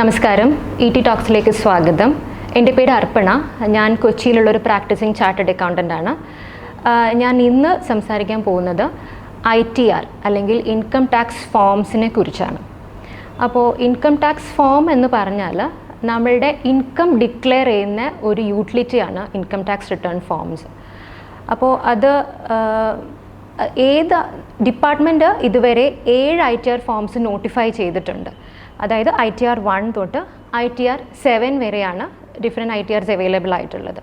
നമസ്കാരം. E T ടോക്സിലേക്ക് സ്വാഗതം. എന്റെ പേര് അർപ്പണ. ഞാൻ കൊച്ചിയിലുള്ള ഒരു പ്രാക്ടീസിങ് ചാർട്ടേഡ് അക്കൗണ്ടന്റ് ആണ്. ഞാൻ ഇന്ന് സംസാരിക്കാൻ പോകുന്നത് ഐ ടി ആർ അല്ലെങ്കിൽ ഇൻകം ടാക്സ് ഫോംസിനെ കുറിച്ചാണ്. അപ്പോൾ ഇൻകം ടാക്സ് ഫോം എന്ന് പറഞ്ഞാൽ നമ്മളുടെ ഇൻകം ഡിക്ലെയർ ചെയ്യുന്ന ഒരു യൂട്ടിലിറ്റിയാണ് ഇൻകം ടാക്സ് റിട്ടേൺ ഫോംസ്. അപ്പോൾ അത് ഏത് ഡിപ്പാർട്ട്മെന്റ് ഇതുവരെ ഏഴ് I T R forms notify ചെയ്തിട്ടുണ്ട്. അതായത് ഐ ടി ആർ വൺ തൊട്ട് ഐ ടി ആർ സെവൻ വരെയാണ് different I T Rs available ആയിട്ടുള്ളത്.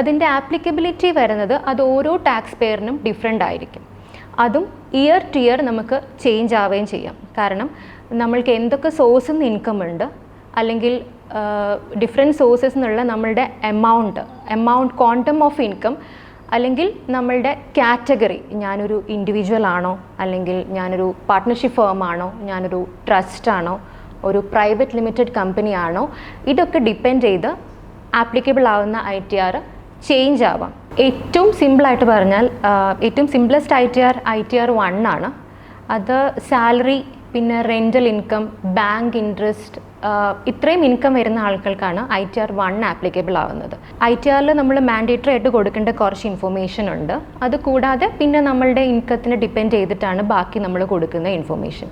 അതിന്റെ ആപ്ലിക്കബിലിറ്റി വരുന്നത് അത് ഓരോ ടാക്സ് പെയറിനും ഡിഫറെന്റ് ആയിരിക്കും. അതും ഇയർ ടു ഇയർ നമുക്ക് ചേഞ്ച് ആവുകയും ചെയ്യാം. കാരണം നമ്മൾക്ക് എന്തൊക്കെ സോഴ്സിൽ നിന്ന് ഇൻകം ഉണ്ട് അല്ലെങ്കിൽ ഡിഫറെന്റ് സോഴ്സസ് എന്നുള്ള നമ്മളുടെ amount amount quantum of income അല്ലെങ്കിൽ നമ്മളുടെ കാറ്റഗറി ഞാനൊരു ഇൻഡിവിജ്വൽ ആണോ? അല്ലെങ്കിൽ ഞാനൊരു പാർട്ട്ണർഷിപ്പ് ഫേം ആണോ? ഞാനൊരു ട്രസ്റ്റ് ആണോ? ഒരു പ്രൈവറ്റ് ലിമിറ്റഡ് കമ്പനി ആണോ? ഇതൊക്കെ ഡിപ്പെൻഡ് ചെയ്ത് ആപ്ലിക്കബിൾ ആവുന്ന ഐ ടി ആർ ചേഞ്ച് ആവാം. ഏറ്റവും സിമ്പിളായിട്ട് പറഞ്ഞാൽ ഏറ്റവും simplest I T R I T R one ആണ്. അത് സാലറി പിന്നെ റെന്റൽ ഇൻകം ബാങ്ക് ഇൻട്രസ്റ്റ് ഇത്രയും ഇൻകം വരുന്ന ആൾക്കാർക്കാണ് I T R one applicable ആവുന്നത്. ഐ ടി ആറിൽ നമ്മൾ മാൻഡേറ്ററി ആയിട്ട് കൊടുക്കേണ്ട കുറച്ച് ഇൻഫർമേഷൻ ഉണ്ട്. അത് കൂടാതെ പിന്നെ നമ്മളുടെ ഇൻകത്തിനെ ഡിപ്പെൻഡ് ചെയ്തിട്ടാണ് ബാക്കി നമ്മൾ കൊടുക്കുന്ന ഇൻഫർമേഷൻ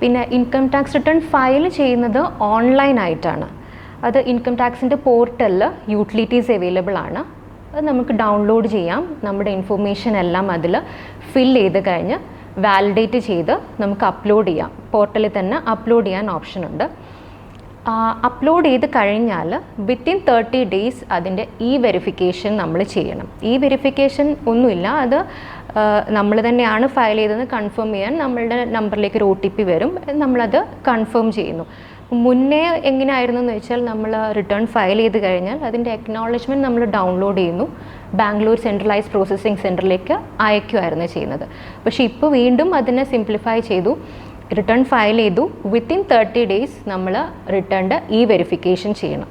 പിന്നെ ഇൻകം ടാക്സ് റിട്ടേൺ ഫയൽ ചെയ്യുന്നത് ഓൺലൈൻ ആയിട്ടാണ്. അത് ഇൻകം ടാക്സിന്റെ പോർട്ടലിൽ യൂട്ടിലിറ്റീസ് അവൈലബിൾ ആണ്. അത് നമുക്ക് ഡൗൺലോഡ് ചെയ്യാം. നമ്മുടെ ഇൻഫർമേഷൻ എല്ലാം അതിൽ ഫിൽ ചെയ്ത് കഴിഞ്ഞ് വാലിഡേറ്റ് ചെയ്ത് നമുക്ക് അപ്ലോഡ് ചെയ്യാം. പോർട്ടലിൽ തന്നെ അപ്ലോഡ് ചെയ്യാൻ ഓപ്ഷൻ ഉണ്ട്. അപ്ലോഡ് ചെയ്ത് കഴിഞ്ഞാൽ വിത്തിൻ തേർട്ടി ഡേയ്സ് അതിന്റെ ഇ വെരിഫിക്കേഷൻ നമ്മൾ ചെയ്യണം. ഇ വെരിഫിക്കേഷൻ ഒന്നുമില്ല. അത് നമ്മൾ തന്നെയാണ് ഫയൽ ചെയ്തതെന്ന് കൺഫേം ചെയ്യാൻ നമ്മളുടെ നമ്പറിലേക്ക് ഒരു ഒ ടി പി വരും. നമ്മളത് കൺഫേം ചെയ്യുന്നു. മുന്നേ എങ്ങനെയായിരുന്നു എന്ന് വെച്ചാൽ നമ്മൾ റിട്ടേൺ ഫയൽ ചെയ്ത് കഴിഞ്ഞാൽ അതിന്റെ എക്നോളജ്മെന്റ് നമ്മൾ ഡൗൺലോഡ് ചെയ്യുന്നു. ബാംഗ്ലൂർ സെൻട്രലൈസ് പ്രോസസ്സിംഗ് സെന്ററിലേക്ക് അയക്കുമായിരുന്നു ചെയ്യുന്നത്. പക്ഷേ ഇപ്പോൾ വീണ്ടും അതിനെ സിംപ്ലിഫൈ ചെയ്തു റിട്ടേൺ ഫയൽ ചെയ്തു. വിത്തിൻ തേർട്ടി ഡേയ്സ് നമ്മൾ റിട്ടേണിന്റെ ഇ വെരിഫിക്കേഷൻ ചെയ്യണം.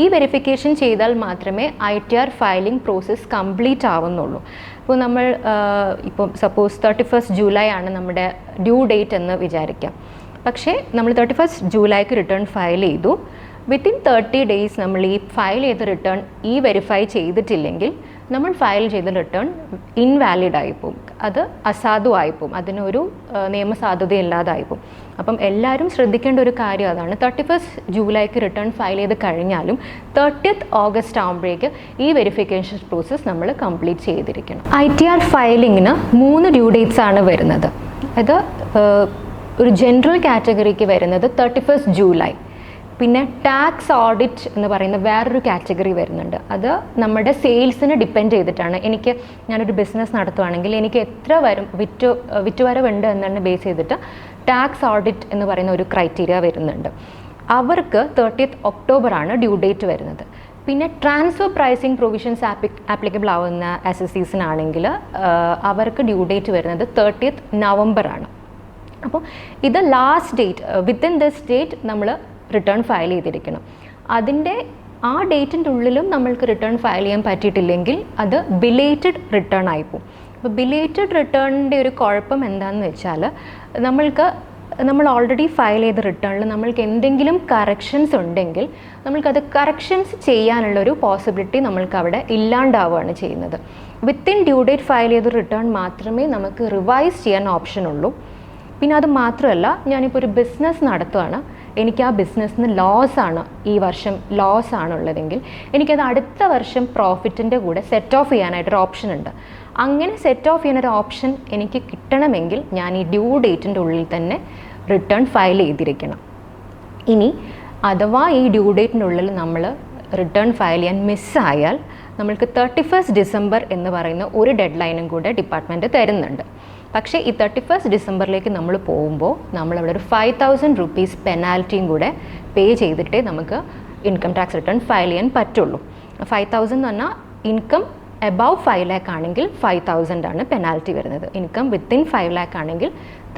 ഈ വെരിഫിക്കേഷൻ ചെയ്താൽ മാത്രമേ I T R filing process complete ആവുന്നുള്ളൂ. ഇപ്പോൾ നമ്മൾ ഇപ്പോൾ സപ്പോസ് തേർട്ടി ഫസ്റ്റ് ജൂലൈ ആണ് നമ്മുടെ ഡ്യൂ ഡേറ്റ് എന്ന് വിചാരിക്കാം. പക്ഷേ നമ്മൾ തേർട്ടി ഫസ്റ്റ് ജൂലൈക്ക് റിട്ടേൺ ഫയൽ ചെയ്തു. വിത്തിൻ തേർട്ടി ഡേയ്സ് നമ്മൾ ഈ ഫയൽ ചെയ്ത റിട്ടേൺ ഈ വെരിഫൈ ചെയ്തിട്ടില്ലെങ്കിൽ നമ്മൾ ഫയൽ ചെയ്ത റിട്ടേൺ ഇൻവാലിഡ് ആയിപ്പോവും അത് അസാധുവായിപ്പോവും അതിനൊരു നിയമസാധുതയില്ലാതായിപ്പോവും അപ്പം എല്ലാവരും ശ്രദ്ധിക്കേണ്ട ഒരു കാര്യം അതാണ്. തേർട്ടി ഫസ്റ്റ് ജൂലൈക്ക് റിട്ടേൺ ഫയൽ ചെയ്ത് കഴിഞ്ഞാലും തേർട്ടിയത്ത് ഓഗസ്റ്റ് ആകുമ്പോഴേക്ക് ഈ വെരിഫിക്കേഷൻ പ്രോസസ്സ് നമ്മൾ കംപ്ലീറ്റ് ചെയ്തിരിക്കണം. ഐ ടി ആർ ഫയലിങ്ങിന് മൂന്ന് ഡ്യൂ ഡേറ്റ്സ് ആണ് വരുന്നത്. അത് ഒരു ജനറൽ കാറ്റഗറിക്ക് വരുന്നത് തേർട്ടി ഫസ്റ്റ് ജൂലൈ പിന്നെ ടാക്സ് ഓഡിറ്റ് എന്ന് പറയുന്ന വേറൊരു കാറ്റഗറി വരുന്നുണ്ട്. അത് നമ്മുടെ സെയിൽസിനെ ഡിപ്പെൻഡ് ചെയ്തിട്ടാണ്. എനിക്ക് ഞാനൊരു ബിസിനസ് നടത്തുവാണെങ്കിൽ എനിക്ക് എത്ര വരും വിറ്റു വിറ്റുവരവുണ്ട് എന്നാണ് ബേസ് ചെയ്തിട്ട് ടാക്സ് ഓഡിറ്റ് എന്ന് പറയുന്ന ഒരു ക്രൈറ്റീരിയ വരുന്നുണ്ട്. അവർക്ക് തേർട്ടിയത്ത് ഒക്ടോബറാണ് ഡ്യൂ ഡേറ്റ് വരുന്നത്. പിന്നെ ട്രാൻസ്ഫർ പ്രൈസിങ് പ്രൊവിഷൻസ് ആപ്ലി ആപ്ലിക്കബിൾ ആവുന്ന എസ് എസ് സീസിനാണെങ്കിൽ അവർക്ക് ഡ്യൂ ഡേറ്റ് വരുന്നത് തേർട്ടിയത്ത് നവംബറാണ് അപ്പോൾ ഇത് last date within this date നമ്മൾ റിട്ടേൺ ഫയൽ ചെയ്തിരിക്കണം. അതിന്റെ ആ ഡേറ്റിന്റെ ഉള്ളിലും നമ്മൾക്ക് റിട്ടേൺ ഫയൽ ചെയ്യാൻ പറ്റിയിട്ടില്ലെങ്കിൽ അത് ബിലേറ്റഡ് റിട്ടേൺ ആയിപ്പോവും അപ്പോൾ ബിലേറ്റഡ് റിട്ടേണിന്റെ ഒരു കുഴപ്പം എന്താണെന്ന് വെച്ചാൽ നമ്മൾക്ക് നമ്മൾ ഓൾറെഡി ഫയൽ ചെയ്ത റിട്ടേണിൽ നമ്മൾക്ക് എന്തെങ്കിലും കറക്ഷൻസ് ഉണ്ടെങ്കിൽ നമ്മൾക്കത് കറക്ഷൻസ് ചെയ്യാനുള്ള ഒരു പോസിബിലിറ്റി നമ്മൾക്ക് അവിടെ ഇല്ലാണ്ടാവുകയാണ് ചെയ്യുന്നത്. വിത്തിൻ ഡ്യൂ ഡേറ്റ് ഫയൽ ചെയ്ത റിട്ടേൺ മാത്രമേ നമുക്ക് റിവൈസ് ചെയ്യാൻ ഓപ്ഷൻ ഉള്ളൂ. പിന്നെ അത് മാത്രമല്ല ഞാനിപ്പോൾ ഒരു ബിസിനസ് നടത്തുകയാണ് എനിക്ക് ആ ബിസിനസ്സിന് ലോസ് ആണ്. ഈ വർഷം ലോസ് ആണുള്ളതെങ്കിൽ എനിക്കത് അടുത്ത വർഷം പ്രോഫിറ്റിന്റെ കൂടെ സെറ്റ് ഓഫ് ചെയ്യാനായിട്ടൊരു ഓപ്ഷൻ ഉണ്ട്. അങ്ങനെ സെറ്റ് ഓഫ് ചെയ്യാനൊരു ഓപ്ഷൻ എനിക്ക് കിട്ടണമെങ്കിൽ ഞാൻ ഈ ഡ്യൂ ഡേറ്റിന്റെ ഉള്ളിൽ തന്നെ റിട്ടേൺ ഫയൽ ചെയ്തിരിക്കണം. ഇനി അഥവാ ഈ ഡ്യൂ ഡേറ്റിന്റെ ഉള്ളിൽ നമ്മൾ റിട്ടേൺ ഫയൽ ചെയ്യാൻ മിസ്സായാൽ നമ്മൾക്ക് തേർട്ടി ഫസ്റ്റ് ഡിസംബർ എന്ന് പറയുന്ന ഒരു ഡെഡ് ലൈനും കൂടെ ഡിപ്പാർട്ട്മെന്റ് തരുന്നുണ്ട്. പക്ഷേ ഈ തേർട്ടി ഫസ്റ്റ് ഡിസംബറിലേക്ക് നമ്മൾ പോകുമ്പോൾ നമ്മളവിടെ ഒരു ഫൈവ് തൗസൻഡ് റുപ്പീസ് പെനാൽറ്റിയും കൂടെ പേ ചെയ്തിട്ടേ നമുക്ക് ഇൻകം ടാക്സ് റിട്ടേൺ ഫയൽ ചെയ്യാൻ പറ്റുള്ളൂ. ഫൈവ് തൗസൻഡ് എന്ന് പറഞ്ഞാൽ ഇൻകം എബവ് ഫൈവ് ലാക്ക് ആണെങ്കിൽ ഫൈവ് തൗസൻഡ് ആണ് പെനാൽറ്റി വരുന്നത്. ഇൻകം വിത്തിൻ ഫൈവ് ലാക്ക് ആണെങ്കിൽ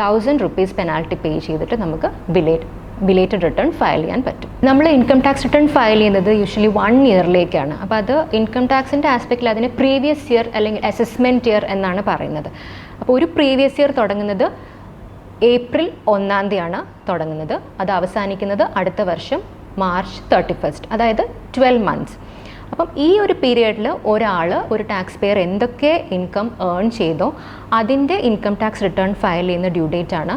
തൗസൻഡ് റുപ്പീസ് പെനാൽറ്റി പേ ചെയ്തിട്ട് നമുക്ക് ബിലേറ്റ് ബിലേറ്റഡ് റിട്ടേൺ ഫയൽ ചെയ്യാൻ പറ്റും. നമ്മൾ ഇൻകം ടാക്സ് റിട്ടേൺ ഫയൽ ചെയ്യുന്നത് യൂഷ്വലി വൺ ഇയറിലേക്കാണ് അപ്പോൾ അത് ഇൻകം ടാക്സിന്റെ ആസ്പെക്റ്റിൽ അതിന് പ്രീവിയസ് ഇയർ അല്ലെങ്കിൽ അസസ്മെന്റ് ഇയർ എന്നാണ് പറയുന്നത്. അപ്പോൾ ഒരു പ്രീവിയസ് ഇയർ തുടങ്ങുന്നത് ഏപ്രിൽ ഒന്നാം തീയതിയാണ് തുടങ്ങുന്നത്. അത് അവസാനിക്കുന്നത് അടുത്ത വർഷം മാർച്ച് തേർട്ടി ഫസ്റ്റ് അതായത് ട്വൽവ് മന്ത്സ് അപ്പം ഈ ഒരു പീരിയഡിൽ ഒരാൾ ഒരു ടാക്സ് പെയർ എന്തൊക്കെ ഇൻകം ഏൺ ചെയ്തോ അതിന്റെ ഇൻകം ടാക്സ് റിട്ടേൺ ഫയൽ ചെയ്യുന്ന ഡ്യൂ ഡേറ്റ് ആണ്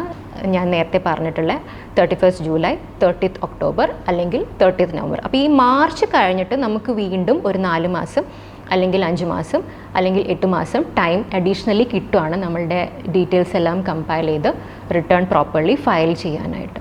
ഞാൻ നേരത്തെ പറഞ്ഞിട്ടുള്ള thirty first July thirtieth October അല്ലെങ്കിൽ തേർട്ടിത്ത് നവംബർ അപ്പോൾ ഈ മാർച്ച് കഴിഞ്ഞിട്ട് നമുക്ക് വീണ്ടും ഒരു നാല് മാസം അല്ലെങ്കിൽ അഞ്ച് മാസം അല്ലെങ്കിൽ എട്ട് മാസം ടൈം അഡീഷണലി കിട്ടുവാണ് നമ്മളുടെ ഡീറ്റെയിൽസ് എല്ലാം കമ്പയർ ചെയ്ത് റിട്ടേൺ പ്രോപ്പർലി ഫയൽ ചെയ്യാനായിട്ട്.